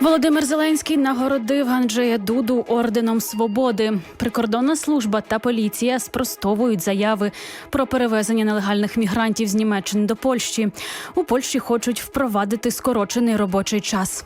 Володимир Зеленський нагородив Анджея Дуду орденом свободи. Прикордонна служба та поліція спростовують заяви про перевезення нелегальних мігрантів з Німеччини до Польщі. У Польщі хочуть впровадити скорочений робочий час.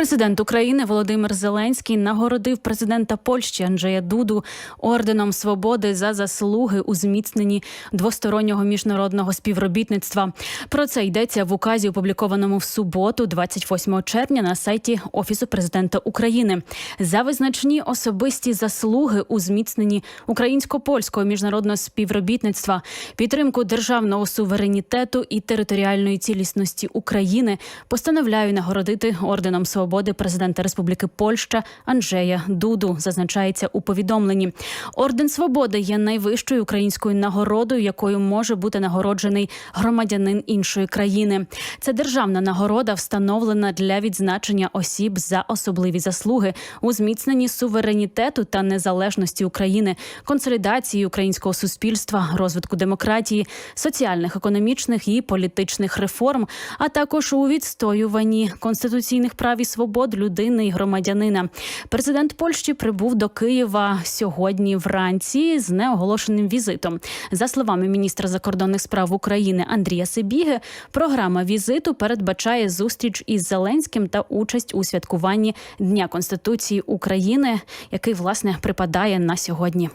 Президент України Володимир Зеленський нагородив президента Польщі Анджея Дуду орденом свободи за заслуги у зміцненні двостороннього міжнародного співробітництва. Про це йдеться в указі, опублікованому в суботу, 28 червня, на сайті Офісу президента України. За визначні особисті заслуги у зміцненні українсько-польського міжнародного співробітництва, підтримку державного суверенітету і територіальної цілісності України постановляю нагородити орденом свободи президента Республіки Польща Анджея Дуду. Зазначається у повідомленні. Орден свободи є найвищою українською нагородою, якою може бути нагороджений громадянин іншої країни. Це державна нагорода, встановлена для відзначення осіб за особливі заслуги у зміцненні суверенітету та незалежності України, консолідації українського суспільства, розвитку демократії, соціальних, економічних і політичних реформ, а також у відстоюванні конституційних прав і свобод людини і громадянина. Президент Польщі прибув до Києва сьогодні вранці з неоголошеним візитом. За словами міністра закордонних справ України Андрія Сибіги, програма візиту передбачає зустріч із Зеленським та участь у святкуванні Дня Конституції України, який власне припадає на сьогодні.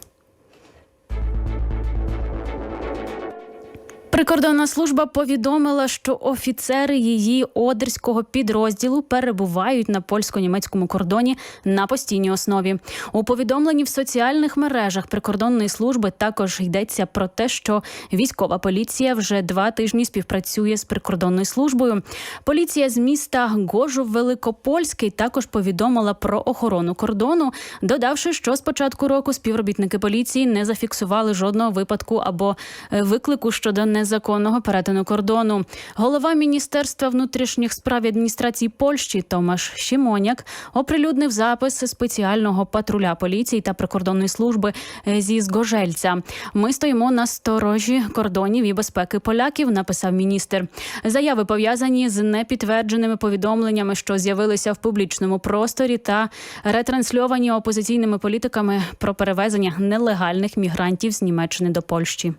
Прикордонна служба повідомила, що офіцери її одерського підрозділу перебувають на польсько-німецькому кордоні на постійній основі. У повідомленні в соціальних мережах прикордонної служби також йдеться про те, що військова поліція вже два тижні співпрацює з прикордонною службою. Поліція з міста Гожув Великопольський також повідомила про охорону кордону, додавши, що з початку року співробітники поліції не зафіксували жодного випадку або е, виклику щодо незаконного перетину кордону. Голова міністерства внутрішніх справ і адміністрації Польщі Томаш Шімоняк оприлюднив запис спеціального патруля поліції та прикордонної служби е, зі Згожельця. Ми стоїмо на сторожі кордонів і безпеки поляків. Написав міністр. Заяви пов'язані з непідтвердженими повідомленнями, що з'явилися в публічному просторі, та ретрансльовані опозиційними політиками про перевезення нелегальних мігрантів з Німеччини до Польщі.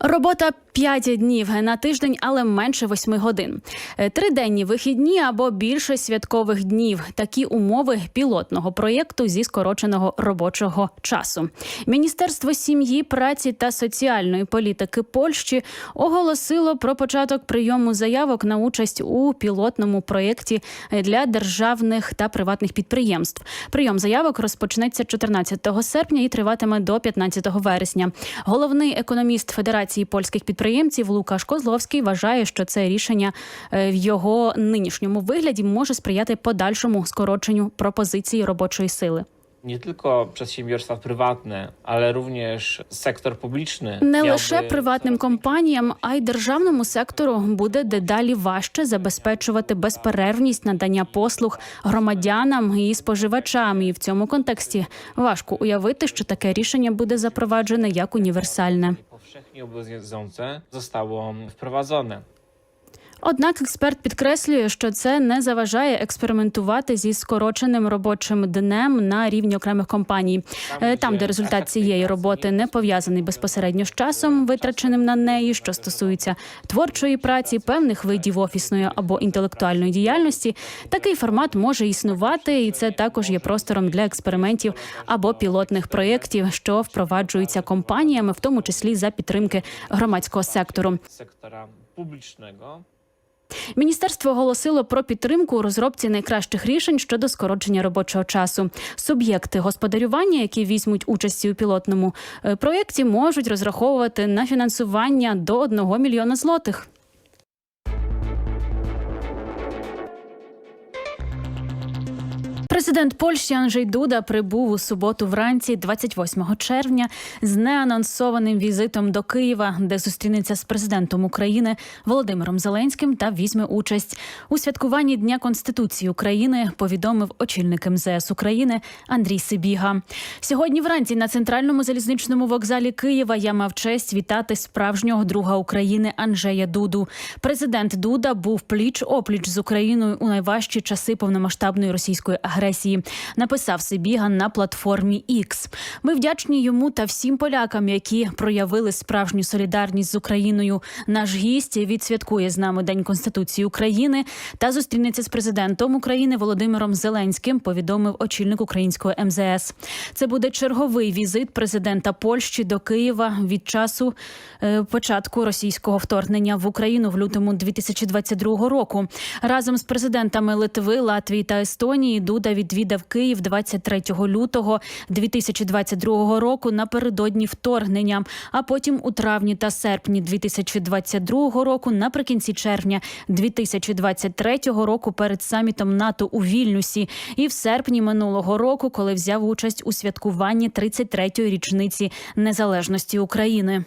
Робота 5 днів на тиждень, але менше 8 годин. Е, Триденні вихідні або більше святкових днів. Такі умови пілотного проєкту зі скороченого робочого часу. Міністерство сім'ї, праці та соціальної політики Польщі оголосило про початок прийому заявок на участь у пілотному проєкті для державних та приватних підприємств. Прийом заявок розпочнеться 14 серпня і триватиме до 15 вересня. Головний економіст Федерації польських підприємців Лукаш Козловський вважає, що це рішення е, в його нинішньому вигляді може сприяти подальшому скороченню пропозиції робочої сили. Nie tylko przedsiębiorstwa prywatne, ale również sektor publiczny. Не лише приватним компаніям, а й державному сектору буде дедалі важче забезпечувати безперервність надання послуг громадянам і споживачам. І в цьому контексті важко уявити, що таке рішення буде запроваджене як універсальне. powszechnie obowiązujące zostało wprowadzone. Однак експерт підкреслює, що це не заважає експериментувати зі скороченим робочим днем на рівні окремих компаній. Е, Там, де результат цієї роботи не пов'язаний безпосередньо з часом, витраченим на неї, що стосується творчої праці, певних видів офісної або інтелектуальної діяльності, такий формат може існувати, і це також є простором для експериментів або пілотних проєктів, що впроваджуються компаніями, в тому числі за підтримки громадського сектору. Sektora publicznego. Міністерство оголосило про підтримку у розробці найкращих рішень щодо скорочення робочого часу. Суб'єкти господарювання, які візьмуть участь у пілотному е, проєкті, можуть розраховувати на фінансування до 1 мільйона злотих. Президент Польщі Анджей Дуда прибув у суботу вранці, 28 червня, з неанонсованим візитом до Києва, де зустрінеться з президентом України Володимиром Зеленським та візьме участь у святкуванні Дня Конституції України. Повідомив очільник МЗС України Андрій Сибіга. Сьогодні вранці на центральному залізничному вокзалі Києва я мав честь вітати справжнього друга України Анджея Дуду. Президент Дуда був пліч опліч з Україною у найважчі часи повномасштабної російської агресії. Написав Сибіга на платформі X. Ми вдячні йому та всім полякам, які проявили справжню солідарність з Україною. Наш гість відсвяткує з нами День Конституції України та зустрінеться з президентом України Володимиром Зеленським. Повідомив очільник українського МЗС. Це буде черговий візит президента Польщі до Києва від часу е, початку російського вторгнення в Україну в лютому 2022 року. Разом з президентами Литви, Латвії та Естонії Дуда відвідав Київ 23 лютого 2022 року напередодні вторгнення, а потім у травні та серпні 2022 року, наприкінці червня 2023 року перед самітом НАТО у Вільнюсі, і в серпні минулого року, коли взяв участь у святкуванні 33-ї річниці незалежності України.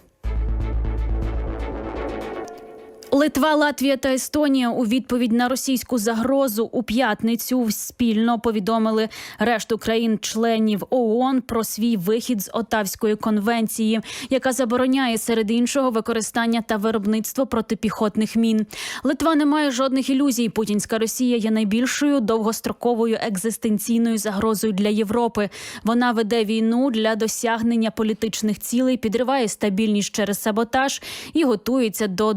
Литва, Латвія та Естонія у відповідь на російську загрозу у п'ятницю спільно повідомили решту країн-членів ООН про свій вихід з Отавської конвенції, яка забороняє серед іншого використання та виробництво протипіхотних мін. Литва не має жодних ілюзій. Путінська Росія є найбільшою довгостроковою екзистенційною загрозою для Європи. Вона веде війну для досягнення політичних цілей, підриває стабільність через саботаж і готується до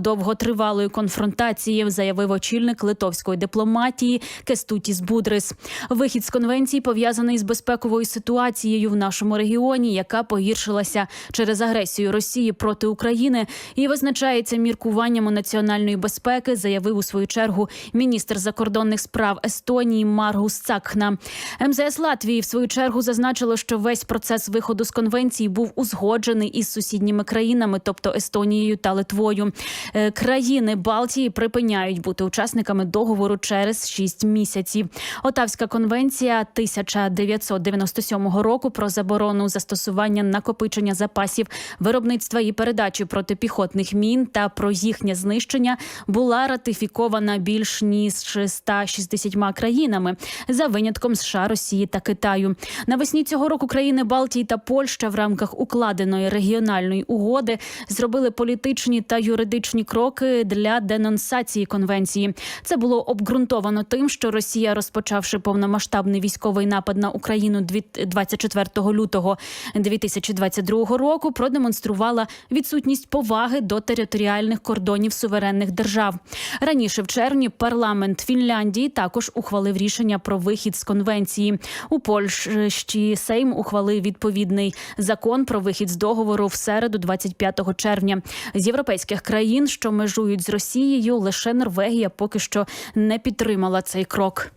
довготривалої конфронтації, заявив очільник литовської дипломатії Кестутіс Будрис. Вихід з конвенції пов'язаний з безпековою ситуацією в нашому регіоні, яка погіршилася через агресію Росії проти України і визначається міркуваннями національної безпеки, заявив у свою чергу міністр закордонних справ Естонії Маргус Цакхна. МЗС Латвії в свою чергу зазначило, що весь процес виходу з конвенції був узгоджений із сусідніми країнами, тобто Естонією та Литвою. Е, Країни Балтії припиняють бути учасниками договору через 6 місяців. Отавська конвенція 1997 року про заборону застосування накопичення запасів виробництва і передачі протипіхотних мін та про їхнє знищення була ратифікована більш ніж 160 країнами за винятком США, Росії та Китаю. Навесні цього року країни Балтії та Польща в рамках укладеної регіональної угоди зробили політичні та юридичні кроки для денонсації конвенції. Це було обґрунтовано тим, що Росія, розпочавши повномасштабний військовий напад на Україну дві- 24 лютого 2022 року, продемонструвала відсутність поваги до територіальних кордонів суверенних держав. Раніше в червні парламент Фінляндії також ухвалив рішення про вихід з конвенції. У Польщі Сейм ухвалив відповідний закон про вихід з договору в середу, 25 червня. З європейських країн, що межують з Росією, лише Норвегія поки що не підтримала цей крок.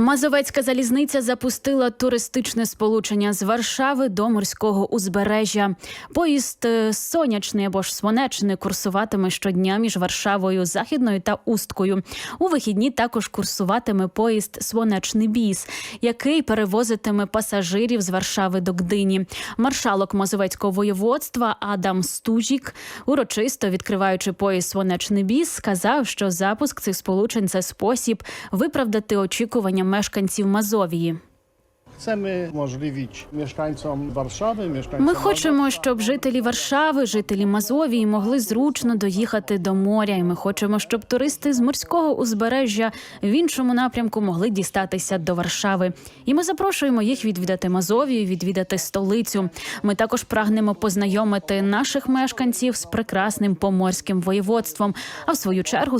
Мазовецька залізниця запустила туристичне сполучення з Варшави до морського узбережжя. Поїзд е, сонячний або ж свонечний курсуватиме щодня між Варшавою, Західною та Усткою. У вихідні також курсуватиме поїзд Свонечний біс, який перевозитиме пасажирів з Варшави до Гдині. Маршалок Мазовецького воєводства Адам Стужік, урочисто відкриваючи поїзд Свонечний біс, сказав, що запуск цих сполучень це спосіб виправдати очікування мешканців Мазовії. Chcemy umożliwić mieszkańcom Warszawy, mieszkańcom Ми хочемо, щоб жителі Варшави, жителі Мазовії могли зручно доїхати до моря. І ми хочемо, щоб туристи з морського узбережжя в іншому напрямку могли дістатися до Варшави. І ми запрошуємо їх відвідати Мазовію, відвідати столицю. Ми також прагнемо познайомити наших мешканців з прекрасним поморським воєводством, а в свою чергу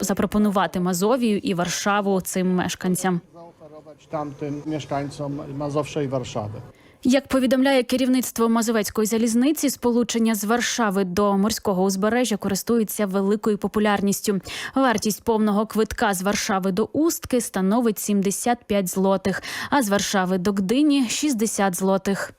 запропонувати Мазовію і Варшаву цим мешканцям. Тамтим мешканцям Мазовша і Варшави. Як повідомляє керівництво Мазовецької залізниці, сполучення з Варшави до морського узбережжя користується великою популярністю. Вартість повного квитка з Варшави до Устки становить 75 злотих, а з Варшави до Гдині 60 злотих.